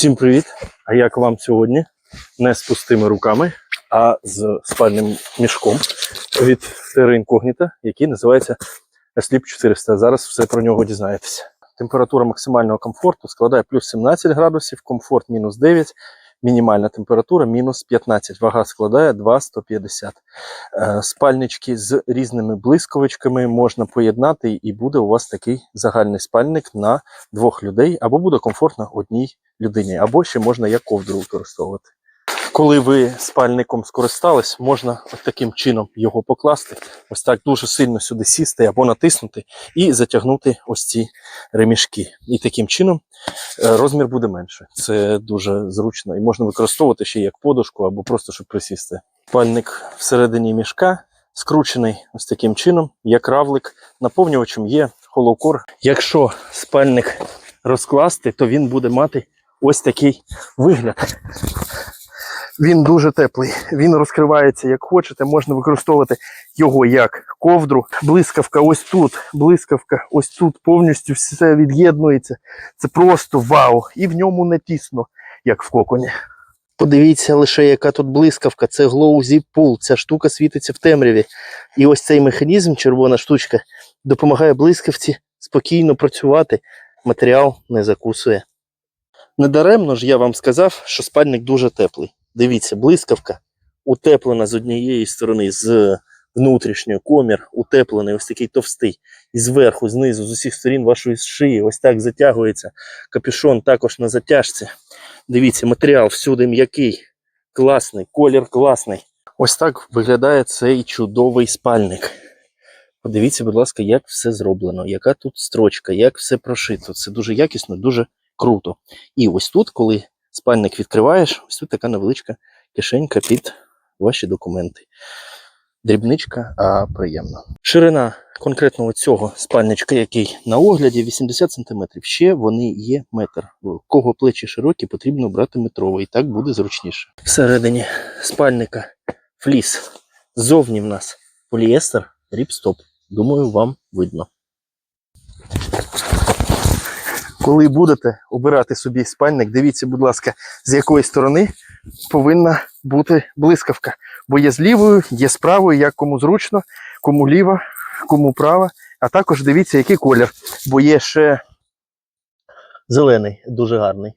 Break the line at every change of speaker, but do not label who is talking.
Всім привіт! А як вам сьогодні? Не з пустими руками, а з спальним мішком від Terra Incognita, який називається Sleep 400. Зараз все про нього дізнаєтеся. Температура максимального комфорту складає плюс 17 градусів, комфорт мінус 9, мінімальна температура мінус 15. Вага складає 2,150. Е, Спальнички з різними блисковичками можна поєднати, і буде у вас такий загальний спальник на двох людей, або буде комфортно одній людині, або ще можна як ковдру використовувати. Коли ви спальником скористались, можна ось таким чином його покласти, ось так дуже сильно сюди сісти або натиснути і затягнути ось ці ремішки. І таким чином е, розмір буде менше. Це дуже зручно і можна використовувати ще як подушку або просто щоб присісти. Спальник всередині мішка скручений ось таким чином, як равлик. Наповнювачем є холокор. Якщо спальник розкласти, то він буде мати ось такий вигляд. Він дуже теплий, він розкривається як хочете, можна використовувати його як ковдру. Блискавка ось тут, блискавка ось тут повністю все від'єднується. Це просто вау! І в ньому не тісно, як в коконі. Подивіться лише, яка тут блискавка. Це Glow Zip Pool. Ця штука світиться в темряві. І ось цей механізм, червона штучка, допомагає блискавці спокійно працювати. Матеріал не закусує. Недаремно ж я вам сказав, що спальник дуже теплий. Дивіться, блискавка утеплена з однієї сторони, з внутрішньої комір, утеплений, ось такий товстий. І зверху, знизу, з усіх сторін вашої шиї, ось так затягується. Капюшон також на затяжці. Дивіться, матеріал всюди м'який, класний, колір класний. Ось так виглядає цей чудовий спальник. Подивіться, будь ласка, як все зроблено, яка тут строчка, як все прошито. Це дуже якісно, дуже круто. І ось тут, коли спальник відкриваєш, ось тут така невеличка кишенька під ваші документи. Дрібничка, а приємно. Ширина конкретно цього спальничка, який на огляді 80 см. Ще вони є метр. У кого плечі широкі, потрібно брати метровий, так буде зручніше. Всередині спальника фліс. Ззовні в нас поліестер, ріпстоп. Думаю, вам видно. Коли будете обирати собі спальник, дивіться, будь ласка, з якої сторони повинна бути блискавка. Бо є з лівою, є з правою, як кому зручно, кому ліва, кому права. А також дивіться, який колір, бо є ще зелений, дуже гарний.